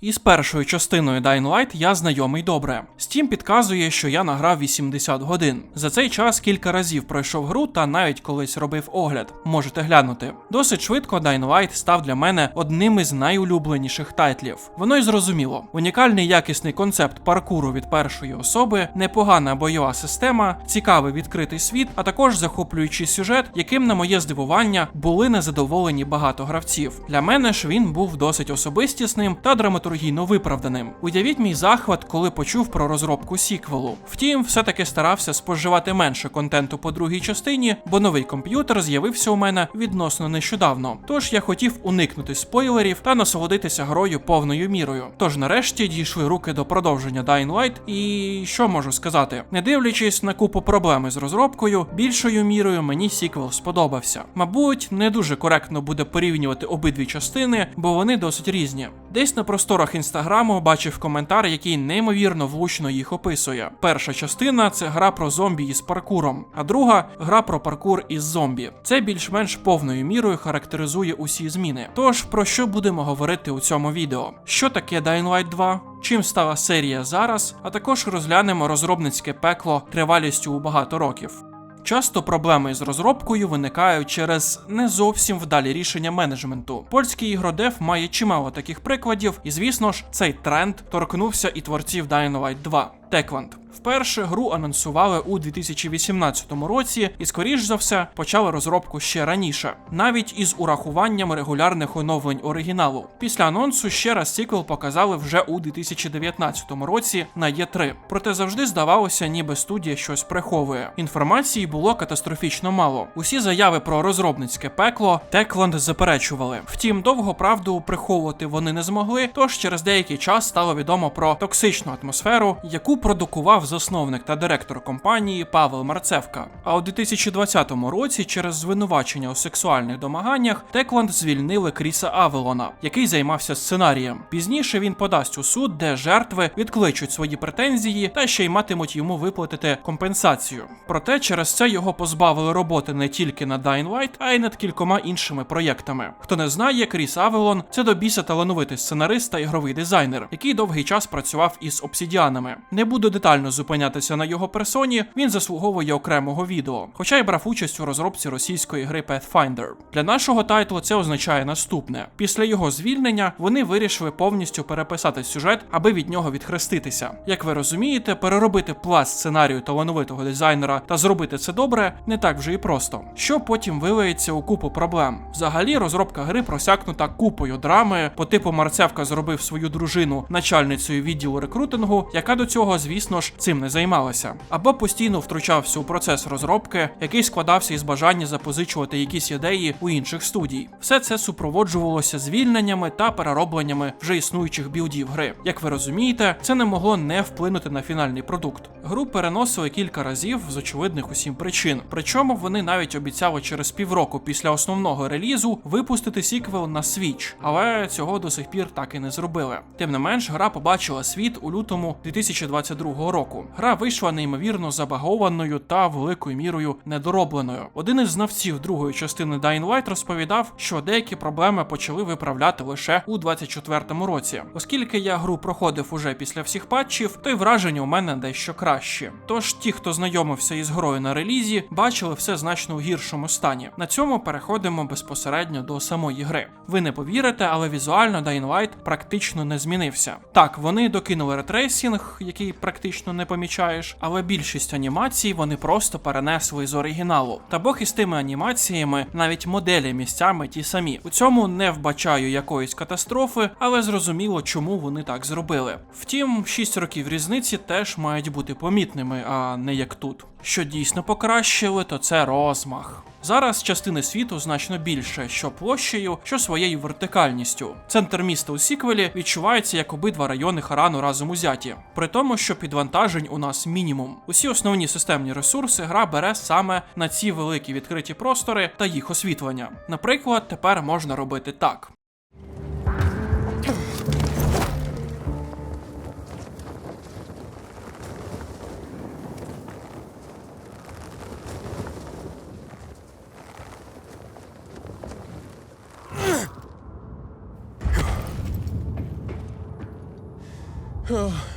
Із першою частиною Dying Light я знайомий добре. Steam підказує, що я награв 80 годин. За цей час кілька разів пройшов гру та навіть колись робив огляд. Можете глянути. Досить швидко Dying Light став для мене одним із найулюбленіших тайтлів. Воно й зрозуміло. Унікальний якісний концепт паркуру від першої особи, непогана бойова система, цікавий відкритий світ, а також захоплюючий сюжет, яким, на моє здивування, були незадоволені багато гравців. Для мене ж він був досить особистісним та драматургійно виправданим. Уявіть мій захват, коли почув про розробку сіквелу. Втім, все-таки старався споживати менше контенту по другій частині, бо новий комп'ютер з'явився у мене відносно нещодавно. Тож я хотів уникнути спойлерів та насолодитися грою повною мірою. Тож нарешті дійшли руки до продовження Dying Light, і що можу сказати? Не дивлячись на купу проблеми з розробкою, більшою мірою мені сіквел сподобався. Мабуть, не дуже коректно буде порівнювати обидві частини, бо вони досить різні. Десь на просторах інстаграму бачив коментар, який неймовірно влучно їх описує. Перша частина це гра про зомбі із паркуром, а друга гра про паркур із зомбі. Це більш-менш повною мірою характеризує усі зміни. Тож про що будемо говорити у цьому відео? Що таке Dying Light 2? Чим стала серія зараз, а також розглянемо розробницьке пекло тривалістю у багато років. Часто проблеми з розробкою виникають через не зовсім вдалі рішення менеджменту. Польський ігродев має чимало таких прикладів, і звісно ж, цей тренд торкнувся і творців Dying Light 2. Techland. Вперше гру анонсували у 2018 році і, скоріш за все, почали розробку ще раніше, навіть із урахуванням регулярних оновлень оригіналу. Після анонсу ще раз сіквел показали вже у 2019 році на Є3. Проте завжди здавалося, ніби студія щось приховує. Інформації було катастрофічно мало. Усі заяви про розробницьке пекло Techland заперечували. Втім, довго правду приховувати вони не змогли. Тож через деякий час стало відомо про токсичну атмосферу, яку продукував засновник та директор компанії Павел Марцевка. А у 2020 році, через звинувачення у сексуальних домаганнях, Текланд звільнили Кріса Авелона, який займався сценарієм. Пізніше він подасть у суд, де жертви відкличуть свої претензії та ще й матимуть йому виплатити компенсацію. Проте через це його позбавили роботи не тільки над Dying Light, а й над кількома іншими проєктами. Хто не знає, Кріс Авелон це до біса талановитий сценарист та ігровий дизайнер, який довгий час працював із обсідіанами. Не буду детально зупинятися на його персоні, він заслуговує окремого відео, хоча й брав участь у розробці російської гри Pathfinder. Для нашого тайтлу це означає наступне: після його звільнення вони вирішили повністю переписати сюжет, аби від нього відхреститися. Як ви розумієте, переробити пласт сценарію талановитого дизайнера та зробити це добре не так вже і просто. Що потім вилиється у купу проблем. Взагалі, розробка гри просякнута купою драми, по типу Марцевка зробив свою дружину начальницею відділу рекрутингу, яка до цього, звісно ж, цим не займалася, або постійно втручався у процес розробки, який складався із бажання запозичувати якісь ідеї у інших студій. Все це супроводжувалося звільненнями та переробленнями вже існуючих білдів гри. Як ви розумієте, це не могло не вплинути на фінальний продукт. Гру переносили кілька разів з очевидних усім причин. Причому вони навіть обіцяли через півроку після основного релізу випустити сіквел на Switch, але цього до сих пір так і не зробили. Тим не менш, гра побачила світ у лютому 2022 року. Гра вийшла неймовірно забагованою та великою мірою недоробленою. Один із знавців другої частини Dying Light розповідав, що деякі проблеми почали виправляти лише у 24-му році. Оскільки я гру проходив уже після всіх патчів, то й враження у мене дещо кращі. Тож ті, хто знайомився із грою на релізі, бачили все значно у гіршому стані. На цьому переходимо безпосередньо до самої гри. Ви не повірите, але візуально Dying Light практично не змінився. Так, вони докинули ретрейсінг, який практично не помічаєш, але більшість анімацій вони просто перенесли з оригіналу. Та Бог із тими анімаціями, навіть моделі місцями ті самі. У цьому не вбачаю якоїсь катастрофи, але зрозуміло, чому вони так зробили. Втім, 6 років різниці теж мають бути помітними, а не як тут. Що дійсно покращили, то це розмах. Зараз частини світу значно більше, що площею, що своєю вертикальністю. Центр міста у сіквелі відчувається як обидва райони Харану разом узяті, при тому, що підвантажень у нас мінімум. Усі основні системні ресурси гра бере саме на ці великі відкриті простори та їх освітлення. Наприклад, тепер можна робити так. Oh.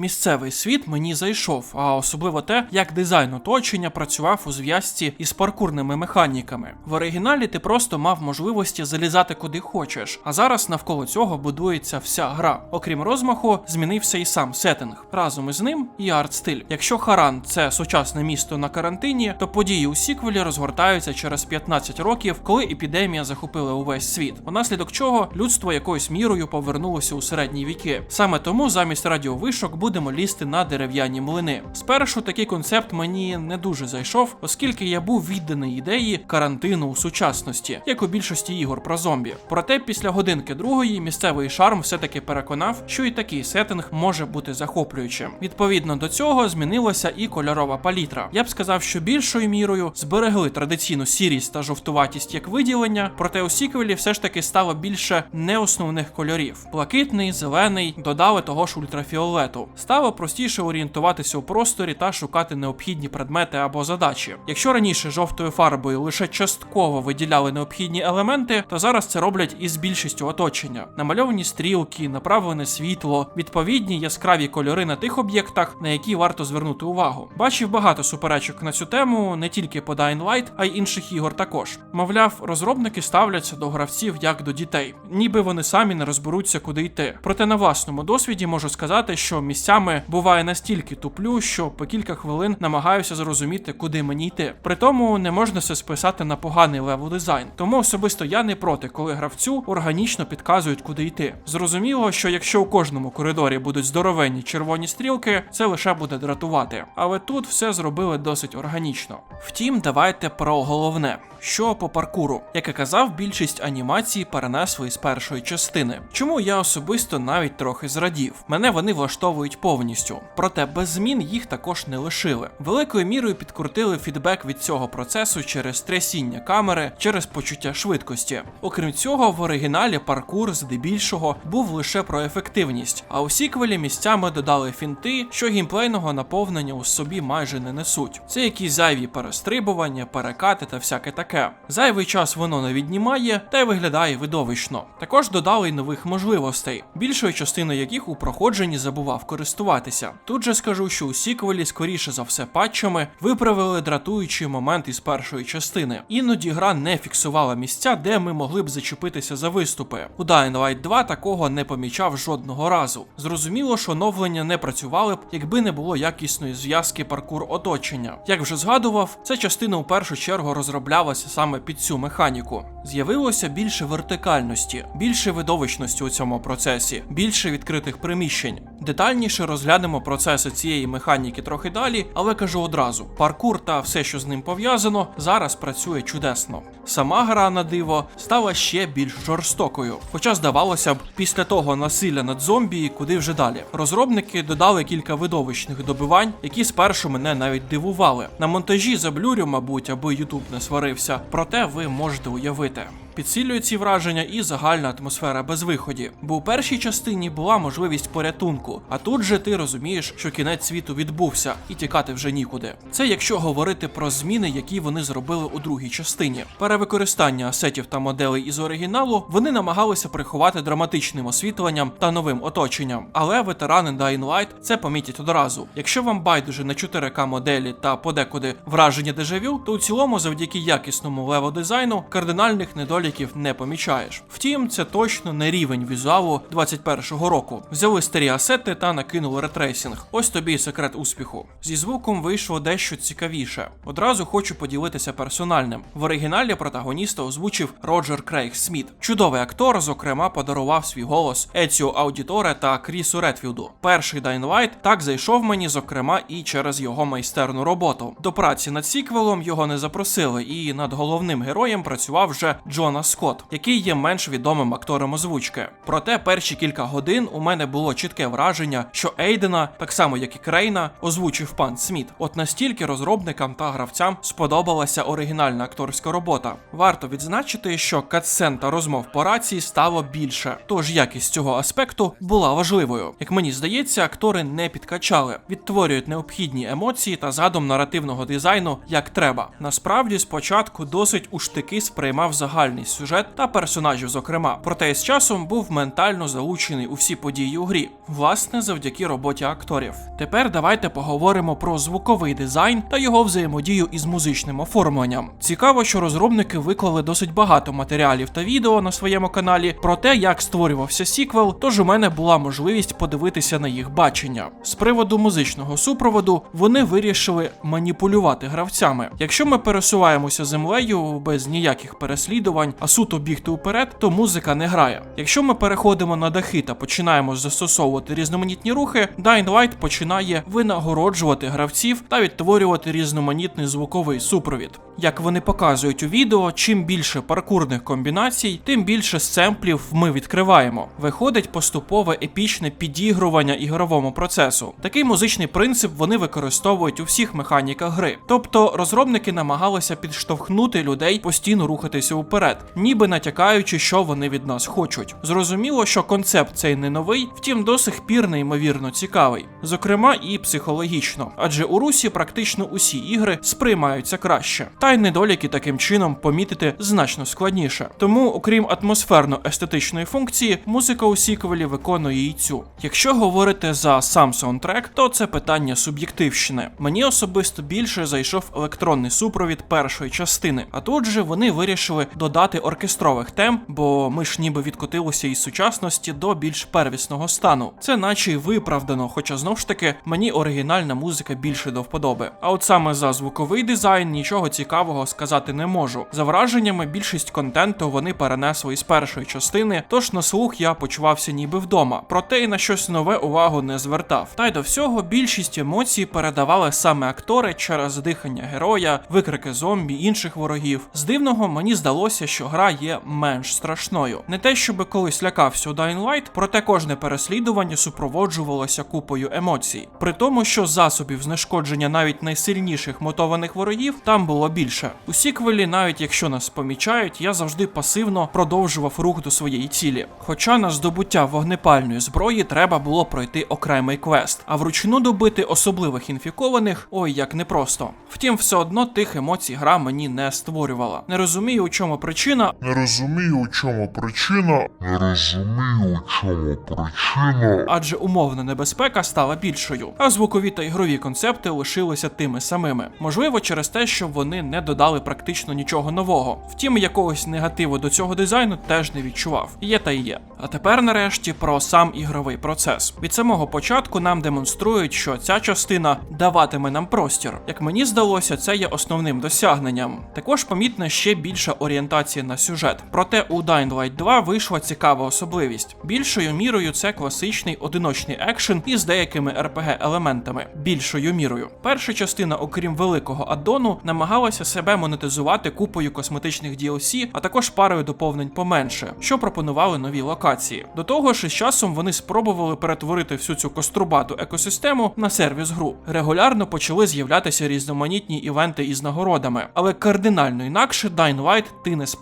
Місцевий світ мені зайшов, а особливо те, як дизайн оточення працював у зв'язці із паркурними механіками. В оригіналі ти просто мав можливості залізати куди хочеш, а зараз навколо цього будується вся гра. Окрім розмаху, змінився і сам сеттинг. Разом із ним і арт-стиль. Якщо Харан це сучасне місто на карантині, то події у сіквелі розгортаються через 15 років, коли епідемія захопила увесь світ, унаслідок чого людство якоюсь мірою повернулося у середні віки. Саме тому замість радіовишок будемо лізти на дерев'яні млини. Спершу такий концепт мені не дуже зайшов, оскільки я був відданий ідеї карантину у сучасності, як у більшості ігор про зомбі. Проте після годинки другої місцевий шарм все-таки переконав, що і такий сеттинг може бути захоплюючим. Відповідно до цього змінилася і кольорова палітра. Я б сказав, що більшою мірою зберегли традиційну сірість та жовтуватість як виділення, проте у сіквелі все ж таки стало більше неосновних кольорів: блакитний, зелений, додали того ж ультрафіолету. Стало простіше орієнтуватися у просторі та шукати необхідні предмети або задачі. Якщо раніше жовтою фарбою лише частково виділяли необхідні елементи, то зараз це роблять із більшістю оточення. Намальовані стрілки, направлене світло, відповідні яскраві кольори на тих об'єктах, на які варто звернути увагу. Бачив багато суперечок на цю тему, не тільки по Dying Light, а й інших ігор також. Мовляв, розробники ставляться до гравців як до дітей, ніби вони самі не розберуться, куди йти. Проте на власному досвіді можу сказати, що місцями буває настільки туплю, що по кілька хвилин намагаюся зрозуміти, куди мені йти. При тому не можна все списати на поганий левел дизайн. Тому особисто я не проти, коли гравцю органічно підказують, куди йти. Зрозуміло, що якщо у кожному коридорі будуть здоровенні червоні стрілки, це лише буде дратувати. Але тут все зробили досить органічно. Втім, давайте про головне. Що по паркуру, як і казав, більшість анімацій перенесли із першої частини. Чому я особисто навіть трохи зрадів. Мене вони влаштовують повністю. Проте без змін їх також не лишили. Великою мірою підкрутили фідбек від цього процесу через трясіння камери, через почуття швидкості. Окрім цього, в оригіналі паркур здебільшого був лише про ефективність, а у сіквелі місцями додали фінти, що геймплейного наповнення у собі майже не несуть. Це якісь зайві перестрибування, перекати та всяке таке. Зайвий час воно не віднімає та й виглядає видовищно. Також додали й нових можливостей, більшою частиною яких у проходженні забував користуватися. Тут же скажу, що у сіквелі, скоріше за все, патчами виправили дратуючий момент із першої частини. Іноді гра не фіксувала місця, де ми могли б зачепитися за виступи. У Dying Light 2 такого не помічав жодного разу. Зрозуміло, що оновлення не працювали б, якби не було якісної зв'язки паркур оточення. Як вже згадував, ця частина у першу чергу розроблялася саме під цю механіку. З'явилося більше вертикальності, більше видовищності у цьому процесі, більше відкритих приміщень. Детальніше розглянемо процеси цієї механіки трохи далі, але кажу одразу: паркур та все, що з ним пов'язано, зараз працює чудесно. Сама гра на диво стала ще більш жорстокою. Хоча, здавалося б, після того насилля над зомбі, куди вже далі. Розробники додали кілька видовищних добивань, які спершу мене навіть дивували. На монтажі заблюрю, мабуть, аби Ютуб не сварився, проте ви можете уявити. Працюйте. Підсилює ці враження і загальна атмосфера безвиході. Бо у першій частині була можливість порятунку, а тут же ти розумієш, що кінець світу відбувся і тікати вже нікуди. Це якщо говорити про зміни, які вони зробили у другій частині. Перевикористання асетів та моделей із оригіналу вони намагалися приховати драматичним освітленням та новим оточенням. Але ветерани Dying Light це помітять одразу. Якщо вам байдуже на 4К моделі та подекуди враження дежавю, то у цілому, завдяки якісному лево дизайну, кардинальних недоліків не помічаєш. Втім, це точно не рівень візуалу 21-го року. Взяли старі асети та накинули ретрейсинг. Ось тобі і секрет успіху. Зі звуком вийшло дещо цікавіше. Одразу хочу поділитися персональним. В оригіналі протагоніста озвучив Роджер Крейг Сміт. Чудовий актор, зокрема, подарував свій голос Еціо Аудіторе та Крісу Редфілду. Перший Dying Light так зайшов мені, зокрема, і через його майстерну роботу. До праці над сіквелом його не запросили, і над головним героєм працював вже Джона Скотт, який є менш відомим актором озвучки. Проте перші кілька годин у мене було чітке враження, що Ейдена, так само як і Крейна, озвучив пан Сміт. От настільки розробникам та гравцям сподобалася оригінальна акторська робота. Варто відзначити, що катсцен та розмов по рації стало більше, тож якість цього аспекту була важливою. Як мені здається, актори не підкачали, відтворюють необхідні емоції та задум наративного дизайну як треба. Насправді, спочатку досить у штики сприймав загальний оригінальність сюжет та персонажів, зокрема. Проте з часом був ментально залучений у всі події у грі, власне, завдяки роботі акторів. Тепер давайте поговоримо про звуковий дизайн та його взаємодію із музичним оформленням. Цікаво, що розробники виклали досить багато матеріалів та відео на своєму каналі про те, як створювався сіквел, тож у мене була можливість подивитися на їх бачення. З приводу музичного супроводу вони вирішили маніпулювати гравцями. Якщо ми пересуваємося землею без ніяких переслідувань, а суто бігти уперед, то музика не грає. Якщо ми переходимо на дахи та починаємо застосовувати різноманітні рухи, Dying Light починає винагороджувати гравців та відтворювати різноманітний звуковий супровід. Як вони показують у відео, чим більше паркурних комбінацій, тим більше семплів ми відкриваємо. Виходить поступове епічне підігрування ігровому процесу. Такий музичний принцип вони використовують у всіх механіках гри. Тобто розробники намагалися підштовхнути людей постійно рухатися уперед, ніби натякаючи, що вони від нас хочуть. Зрозуміло, що концепт цей не новий, втім до сих пір неймовірно цікавий, зокрема і психологічно, адже у русі практично усі ігри сприймаються краще. Та й недоліки таким чином помітити значно складніше. Тому, окрім атмосферно-естетичної функції, музика у сіквелі виконує і цю. Якщо говорити за сам саундтрек, то це питання суб'єктивщини. Мені особисто більше зайшов електронний супровід першої частини, а тут же вони вирішили додати оркестрових тем, бо ми ж ніби відкотилися із сучасності до більш первісного стану. Це наче й виправдано, хоча знов ж таки мені оригінальна музика більше до вподоби. А от саме за звуковий дизайн нічого цікавого сказати не можу. За враженнями, більшість контенту вони перенесли із першої частини, тож на слух я почувався ніби вдома, проте й на щось нове увагу не звертав. Та й до всього більшість емоцій передавали саме актори через дихання героя, викрики зомбі, інших ворогів. З дивного мені здалося, що гра є менш страшною. Не те, щоб колись лякався у Dying Light, проте кожне переслідування супроводжувалося купою емоцій. При тому, що засобів знешкодження навіть найсильніших мотованих ворогів там було більше. У сіквелі, навіть якщо нас помічають, я завжди пасивно продовжував рух до своєї цілі. Хоча на здобуття вогнепальної зброї треба було пройти окремий квест, а вручну добити особливих інфікованих ой як непросто. Втім, все одно тих емоцій гра мені не створювала. Не розумію, у чому причина, Не розумію, у чому причина. Не розумію, у чому причина. адже умовна небезпека стала більшою, а звукові та ігрові концепти лишилися тими самими. Можливо, через те, що вони не додали практично нічого нового. Втім, якогось негативу до цього дизайну теж не відчував. Є та й є. А тепер, нарешті, про сам ігровий процес. Від самого початку нам демонструють, що ця частина даватиме нам простір. Як мені здалося, це є основним досягненням. Також помітна ще більша орієнтація на сюжет. Проте у Dying Light 2 вийшла цікава особливість. Більшою мірою це класичний одиночний екшен із деякими rpg елементами. Більшою мірою. Перша частина, окрім великого аддону, намагалася себе монетизувати купою косметичних DLC, а також парою доповнень поменше, що пропонували нові локації. До того ж, із часом вони спробували перетворити всю цю кострубату екосистему на сервіс гру. Регулярно почали з'являтися різноманітні івенти із нагородами, але кардинально інакше Dying Light ти не сприймаєш.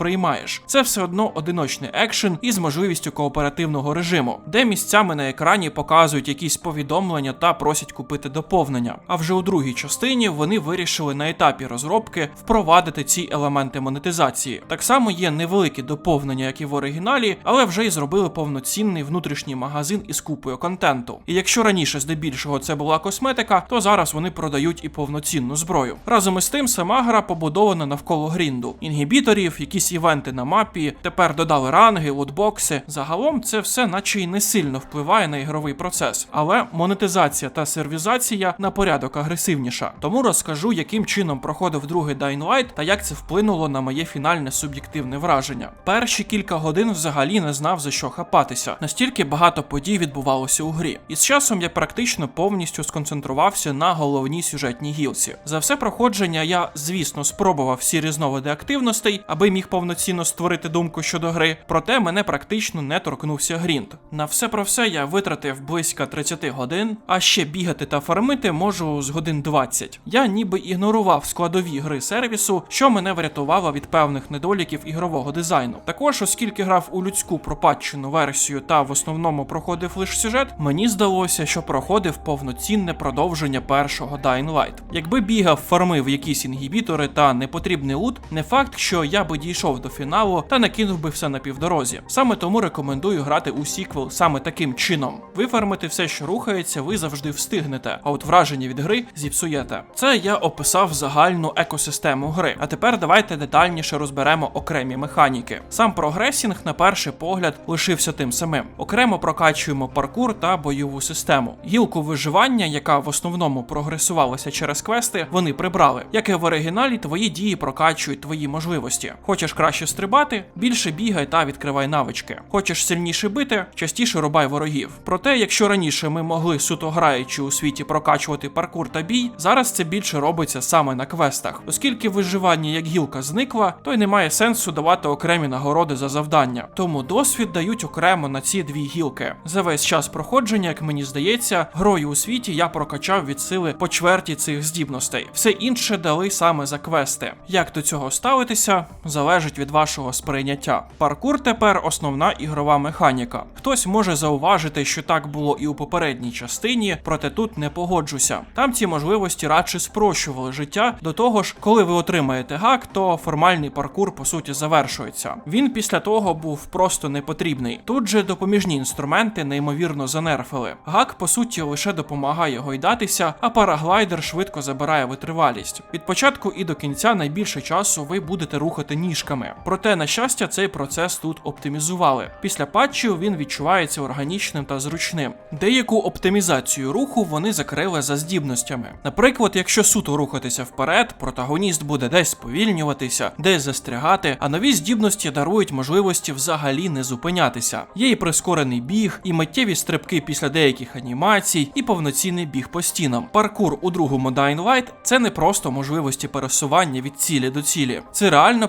Це все одно одиночний екшен із можливістю кооперативного режиму, де місцями на екрані показують якісь повідомлення та просять купити доповнення. А вже у другій частині вони вирішили на етапі розробки впровадити ці елементи монетизації. Так само є невеликі доповнення, як і в оригіналі, але вже й зробили повноцінний внутрішній магазин із купою контенту. І якщо раніше здебільшого це була косметика, то зараз вони продають і повноцінну зброю. Разом із тим, сама гра побудована навколо грінду, інгібіторів, якісь івенти на мапі. Тепер додали ранги, лутбокси. Загалом це все, наче й не сильно впливає на ігровий процес, але монетизація та сервізація на порядок агресивніша. Тому розкажу, яким чином проходив другий Dying Light та як це вплинуло на моє фінальне суб'єктивне враження. Перші кілька годин взагалі не знав за що хапатися. Настільки багато подій відбувалося у грі. І з часом я практично повністю сконцентрувався на головній сюжетній гілці. За все проходження я, звісно, спробував всі різновиди активностей, аби міг повноцінно створити думку щодо гри. Проте мене практично не торкнувся грінт. На все про все я витратив близько 30 годин, а ще бігати та фармити можу з годин 20. Я ніби ігнорував складові гри сервісу, що мене врятувало від певних недоліків ігрового дизайну. Також, оскільки грав у людську пропатчену версію та в основному проходив лише сюжет, мені здалося, що проходив повноцінне продовження першого Dying Light. Якби бігав, фармив якісь інгібітори та непотрібний лут, не факт, що я би дійшов до фіналу та не кинув би все на півдорозі. Саме тому рекомендую грати у сіквел саме таким чином. Вифармити все, що рухається, ви завжди встигнете, а от враження від гри зіпсуєте. Це я описав загальну екосистему гри. А тепер давайте детальніше розберемо окремі механіки. Сам прогресінг, на перший погляд, лишився тим самим. Окремо прокачуємо паркур та бойову систему. Гілку виживання, яка в основному прогресувалася через квести, вони прибрали. Як і в оригіналі, твої дії прокачують твої можливості. Хочеш краще стрибати, більше бігай та відкривай навички. Хочеш сильніше бити, частіше рубай ворогів. Проте, якщо раніше ми могли суто граючи у світі прокачувати паркур та бій, зараз це більше робиться саме на квестах, оскільки виживання як гілка зникла, то й немає сенсу давати окремі нагороди за завдання. Тому досвід дають окремо на ці дві гілки. За весь час проходження, як мені здається, грою у світі я прокачав від сили по чверті цих здібностей. Все інше дали саме за квести. Як до цього ставитися, залежить від вашого сприйняття. Паркур тепер основна ігрова механіка. Хтось може зауважити, що так було і у попередній частині, проте тут не погоджуся. Там ці можливості радше спрощували життя. До того ж, коли ви отримаєте гак, то формальний паркур по суті завершується. Він після того був просто не потрібний. Тут же допоміжні інструменти неймовірно занерфили. Гак по суті лише допомагає гойдатися, а параглайдер швидко забирає витривалість. Від початку і до кінця найбільше часу ви будете рухати ніжками. Проте, на щастя, цей процес тут оптимізували. Після патчів він відчувається органічним та зручним. Деяку оптимізацію руху вони закрили за здібностями. Наприклад, якщо суто рухатися вперед, протагоніст буде десь сповільнюватися, десь застрягати, а нові здібності дарують можливості взагалі не зупинятися. Є і прискорений біг, і миттєві стрибки після деяких анімацій, і повноцінний біг по стінам. Паркур у другому Dying Light – це не просто можливості пересування від цілі до цілі, це реально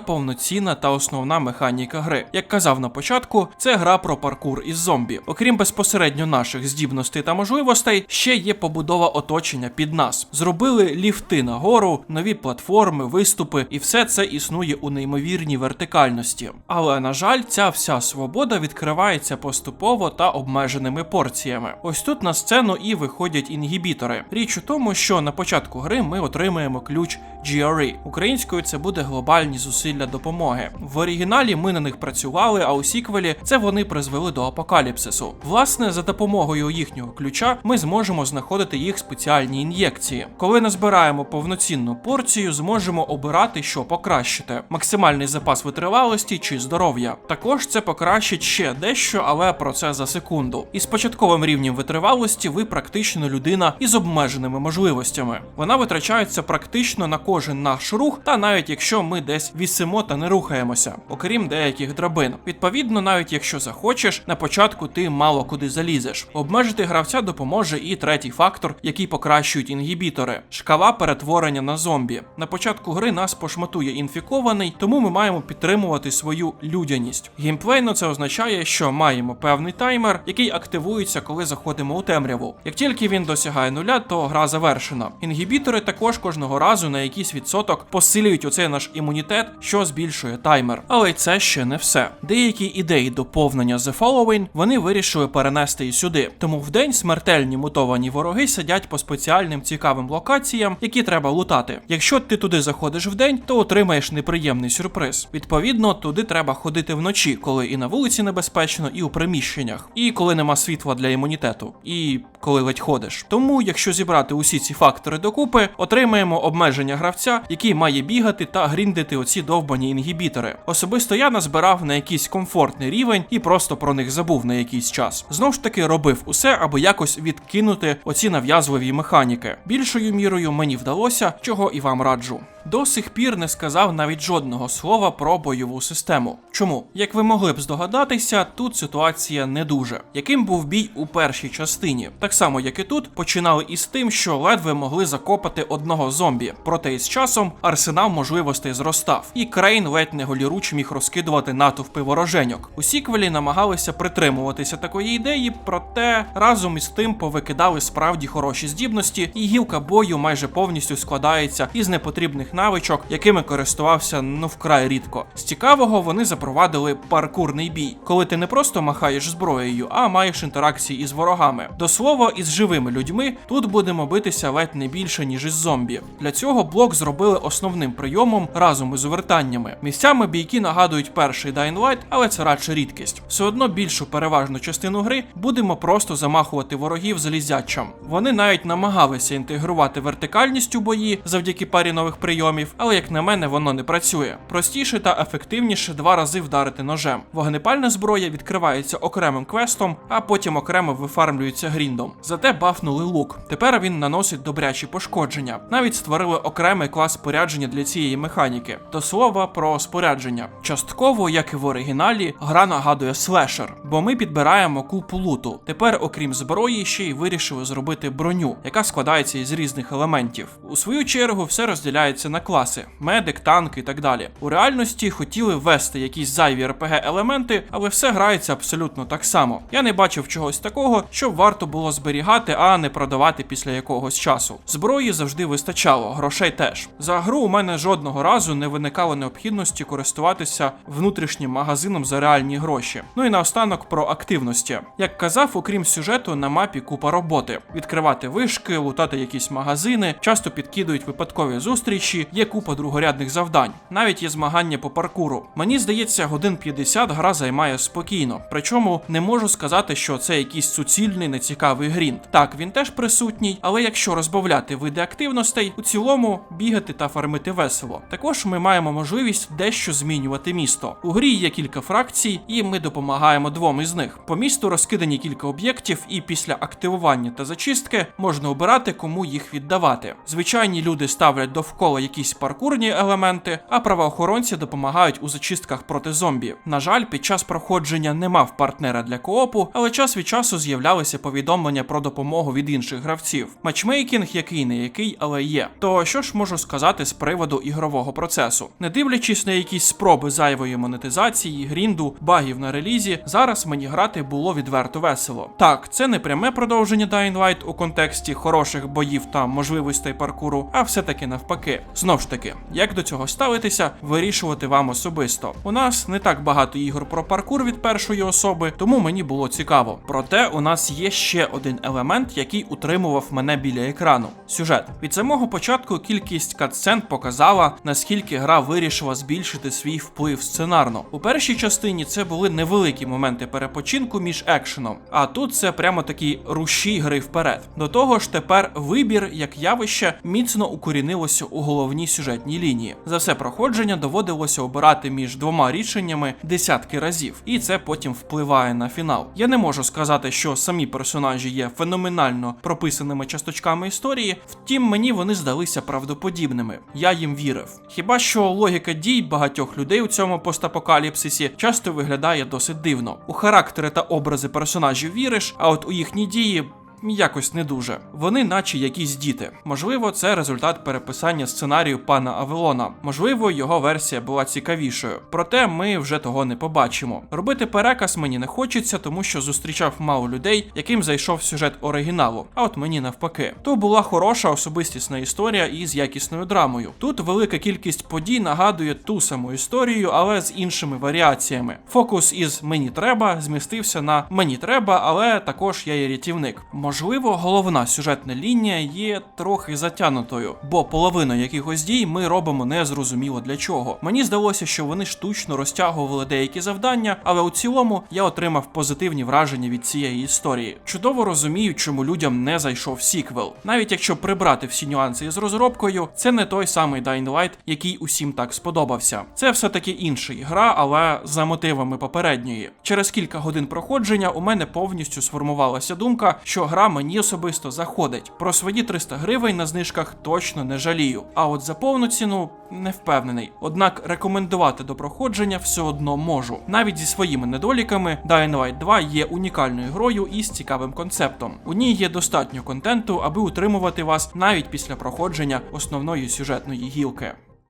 повноцінна та основна механіка гри. Як казав на початку, це гра про паркур із зомбі. Окрім безпосередньо наших здібностей та можливостей, ще є побудова оточення під нас. Зробили ліфти нагору, нові платформи, виступи, і все це існує у неймовірній вертикальності. Але на жаль, ця вся свобода відкривається поступово та обмеженими порціями. Ось тут на сцену і виходять інгібітори. Річ у тому, що на початку гри ми отримаємо ключ GRE. Українською це буде глобальні зусилля допомоги. В оригіналі ми на них працювали, а у сіквелі це вони призвели до апокаліпсису. Власне, за допомогою їхнього ключа ми зможемо знаходити їх спеціальні ін'єкції. Коли назбираємо повноцінну порцію, зможемо обирати, що покращити: максимальний запас витривалості чи здоров'я. Також це покращить ще дещо, але про це за секунду. І з початковим рівнем витривалості ви практично людина із обмеженими можливостями. Вона витрачається практично на кожен наш рух, та навіть якщо ми десь вісимо та не рухаємося, окрім деяких драбин. Відповідно, навіть якщо захочеш, на початку ти мало куди залізеш. Обмежити гравця допоможе і третій фактор, який покращують інгібітори шкала перетворення на зомбі. На початку гри нас пошматує інфікований, тому ми маємо підтримувати свою людяність. Геймплейно це означає, що маємо певний таймер, який активується, коли заходимо у темряву. Як тільки він досягає нуля, то гра завершена. Інгібітори також кожного разу на якийсь відсоток посилюють оцей наш імунітет, що збільшує таймер. Але це ще не все. Деякі ідеї доповнення The Following вони вирішили перенести і сюди. Тому вдень смертельні мутовані вороги сидять по спеціальним цікавим локаціям, які треба лутати. Якщо ти туди заходиш вдень, то отримаєш неприємний сюрприз. Відповідно, туди треба ходити вночі, коли і на вулиці небезпечно, і у приміщеннях, і коли нема світла для імунітету, і коли ледь ходиш. Тому, якщо зібрати усі ці фактори докупи, отримаємо обмеження гравця, який має бігати та гріндити оці довбані інгібітори. Особисто я назбирав на якийсь комфортний рівень і просто про них забув на якийсь час. Знов ж таки робив усе, аби якось відкинути оці нав'язливі механіки. Більшою мірою мені вдалося, чого і вам раджу. До сих пір не сказав навіть жодного слова про бойову систему. Чому? Як ви могли б здогадатися, тут ситуація не дуже. Яким був бій у першій частині? Так само, як і тут, починали із тим, що ледве могли закопати одного зомбі. Проте із часом арсенал можливостей зростав, і Крейн ледь не голіруч міг розкидувати натовпи вороженьок. У сіквелі намагалися притримуватися такої ідеї, проте разом із тим повикидали справді хороші здібності, і гілка бою майже повністю складається із непотрібних таких навичок, якими користувався ну вкрай рідко. З цікавого вони запровадили паркурний бій, коли ти не просто махаєш зброєю, а маєш інтеракції із ворогами. До слова, із живими людьми тут будемо битися ледь не більше, ніж із зомбі. Для цього блок зробили основним прийомом разом із увертаннями. Місцями бійки нагадують перший Dying Light, але це радше рідкість. Все одно більшу переважну частину гри будемо просто замахувати ворогів залізячам. Вони навіть намагалися інтегрувати вертикальність у бої завдяки парі нових прийомів, але як на мене, воно не працює. Простіше та ефективніше два рази вдарити ножем. Вогнепальна зброя відкривається окремим квестом, а потім окремо вифармлюється гріндом. Зате бафнули лук. Тепер він наносить добрячі пошкодження. Навіть створили окремий клас спорядження для цієї механіки. До слова про спорядження. Частково, як і в оригіналі, гра нагадує слешер, бо ми підбираємо купу луту. Тепер, окрім зброї, ще й вирішили зробити броню, яка складається із різних елементів. У свою чергу все розділяється на класи: медик, танк і так далі. У реальності хотіли ввести якісь зайві rpg елементи, але все грається абсолютно так само. Я не бачив чогось такого, що варто було зберігати, а не продавати після якогось часу. Зброї завжди вистачало, грошей теж. За гру у мене жодного разу не виникало необхідності користуватися внутрішнім магазином за реальні гроші. Ну і наостанок про активності. Як казав, окрім сюжету, на мапі купа роботи: відкривати вишки, лутати якісь магазини, часто підкидують випадкові зустрічі, є купа другорядних завдань. Навіть є змагання по паркуру. Мені здається, годин 50 гра займає спокійно. Причому не можу сказати, що це якийсь суцільний нецікавий грінд. Так, він теж присутній, але якщо розбавляти види активностей, у цілому бігати та фармити весело. Також ми маємо можливість дещо змінювати місто. У грі є кілька фракцій, і ми допомагаємо двом із них. По місту розкидані кілька об'єктів, і після активування та зачистки можна обирати, кому їх віддавати. Звичайні люди ставлять довкола якісь паркурні елементи, а правоохоронці допомагають у зачистках проти зомбі. На жаль, під час проходження не мав партнера для коопу, але час від часу з'являлися повідомлення про допомогу від інших гравців. Матчмейкінг який не який, але є. То що ж можу сказати з приводу ігрового процесу? Не дивлячись на якісь спроби зайвої монетизації, грінду, багів на релізі, зараз мені грати було відверто весело. Так, це не пряме продовження Dying Light у контексті хороших боїв та можливостей паркуру, а все-таки навпаки. Знов ж таки, як до цього ставитися, вирішувати вам особисто. У нас не так багато ігор про паркур від першої особи, тому мені було цікаво. Проте у нас є ще один елемент, який утримував мене біля екрану: сюжет. Від самого початку кількість катсцен показала, наскільки гра вирішила збільшити свій вплив сценарно. У першій частині це були невеликі моменти перепочинку між екшеном, а тут це прямо такі руші гри вперед. До того ж, тепер вибір як явище міцно укорінилося у головній сюжетній лінії. За все проходження доводилося обирати між двома рішеннями десятки разів, і це потім впливає на фінал. Я не можу сказати, що самі персонажі є феноменально прописаними часточками історії, втім мені вони здалися правдоподібними. Я їм вірив. Хіба що логіка дій багатьох людей у цьому постапокаліпсисі часто виглядає досить дивно. У характери та образи персонажів віриш, а от у їхні дії. Якось не дуже. Вони, наче якісь діти. Можливо, це результат переписання сценарію пана Авелона. Можливо, його версія була цікавішою. Проте ми вже того не побачимо. Робити переказ мені не хочеться, тому що зустрічав мало людей, яким зайшов сюжет оригіналу. А от мені навпаки. То була хороша особистісна історія із якісною драмою. Тут велика кількість подій нагадує ту саму історію, але з іншими варіаціями. Фокус із мені треба змістився на мені треба, але також я є рятівник. Можливо, головна сюжетна лінія є трохи затянутою, бо половину якихось дій ми робимо незрозуміло для чого. Мені здалося, що вони штучно розтягували деякі завдання, але у цілому я отримав позитивні враження від цієї історії. Чудово розумію, чому людям не зайшов сіквел. Навіть якщо прибрати всі нюанси із розробкою, це не той самий Dying Light, який усім так сподобався. Це все-таки інша гра, але за мотивами попередньої. Через кілька годин проходження у мене повністю сформувалася думка, що гра мені особисто заходить. Про свої 300 гривень на знижках точно не жалію. А от за повну ціну не впевнений. Однак рекомендувати до проходження все одно можу. Навіть зі своїми недоліками Dying Light 2 є унікальною грою із цікавим концептом. У ній є достатньо контенту, аби утримувати вас навіть після проходження основної сюжетної гілки.